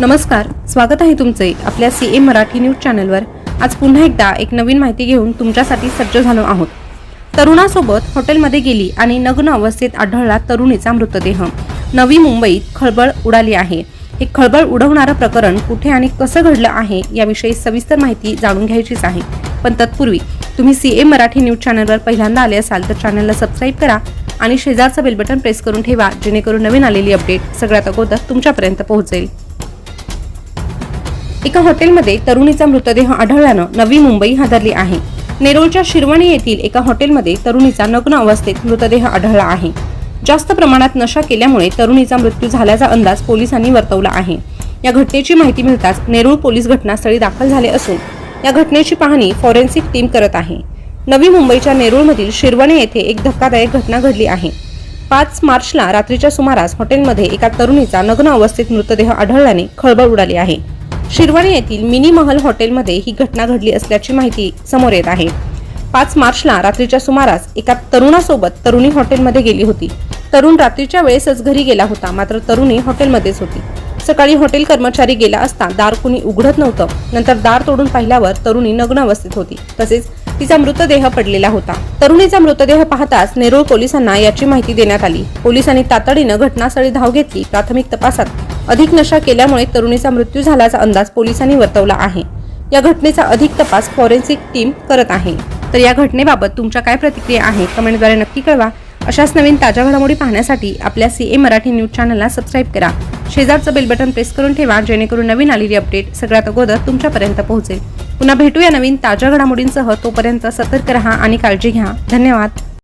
नमस्कार स्वागत आहे तुमचे आपल्या सी ए मराठी न्यूज चॅनलवर. आज पुन्हा एकदा एक नवीन माहिती घेऊन तुमच्यासाठी सज्ज झालो आहोत. तरुणासोबत हॉटेलमध्ये गेली आणि नग्न अवस्थेत आढळला तरुणीचा मृतदेह. नवी मुंबईत खळबळ उडाली आहे. हे खळबळ उडवणारं प्रकरण कुठे आणि कसं घडलं आहे याविषयी सविस्तर माहिती जाणून घ्यायचीच आहे. पण तत्पूर्वी तुम्ही सी ए मराठी न्यूज चॅनलवर पहिल्यांदा आले असाल तर चॅनलला सबस्क्राईब करा आणि शेजारचं बेल बटन प्रेस करून ठेवा जेणेकरून नवीन आलेली अपडेट सगळ्यात अगोदर तुमच्यापर्यंत पोहोचेल. एका हॉटेलमध्ये तरुणीचा मृतदेह आढळल्यानं नवी मुंबई हादरली आहे. नेरूळच्या शिरवणी येथील एका हॉटेलमध्ये तरुणीचा नग्न अवस्थेत मृतदेह आढळला आहे. जास्त प्रमाणात नशा केल्यामुळे तरुणीचा मृत्यू झाल्याचा अंदाज पोलिसांनी वर्तवला आहे. या घटनेची माहिती मिळताच नेरूळ पोलीस घटनास्थळी दाखल झाले असून या घटनेची पाहणी फॉरेन्सिक टीम करत आहे. नवी मुंबईच्या नेरूळमधील शिरवणे येथे एक धक्कादायक घटना घडली आहे. पाच मार्चला रात्रीच्या सुमारास हॉटेलमध्ये एका तरुणीचा नग्न अवस्थेत मृतदेह आढळल्याने खळबळ उडाली आहे. शिरवाणी येथील मिनी महल हॉटेलमध्ये ही घटना घडली असल्याची माहिती समोर येत आहे. पाच मार्चला रात्रीच्या सुमारास एका तरुणासोबत तरुणी हॉटेलमध्ये गेली होती. तरुण रात्रीच्या वेळेसच घरी गेला होता मात्र तरुणी हॉटेलमध्येच होती. सकाळी हॉटेल कर्मचारी गेला असता दार कुणी उघडत नव्हतं. नंतर दार तोडून पाहिल्यावर तरुणी नग्न अवस्थेत होती. तसेच तिचा मृतदेह पडलेला होता. तरुणीचा मृतदेह पाहताच नेरूळ पोलिसांना याची माहिती देण्यात आली. पोलिसांनी तातडीनं घटनास्थळी धाव घेतली. प्राथमिक तपासात अधिक नशा केल्यामुळे तरुणीचा मृत्यू झाल्याचा अंदाज पोलिसांनी वर्तवला आहे. या घटनेचा अधिक तपास फॉरेन्सिक टीम करत आहे. तर या घटनेबाबत तुमच्या काय प्रतिक्रिया आहे? कमेंटद्वारे नक्की कळवा. अशाच नवीन ताज्या घडामोडी पाहण्यासाठी आपल्या सी ए मराठी न्यूज चॅनलला सबस्क्राईब करा. शेजारचं बेल बटन प्रेस करून ठेवा जेणेकरून नवीन आलेली अपडेट सगळ्यात अगोदर तुमच्यापर्यंत पोहोचेल. पुन्हा भेटूया नवीन ताज्या घडामोडींसह. तोपर्यंत सतर्क रहा आणि काळजी घ्या. धन्यवाद.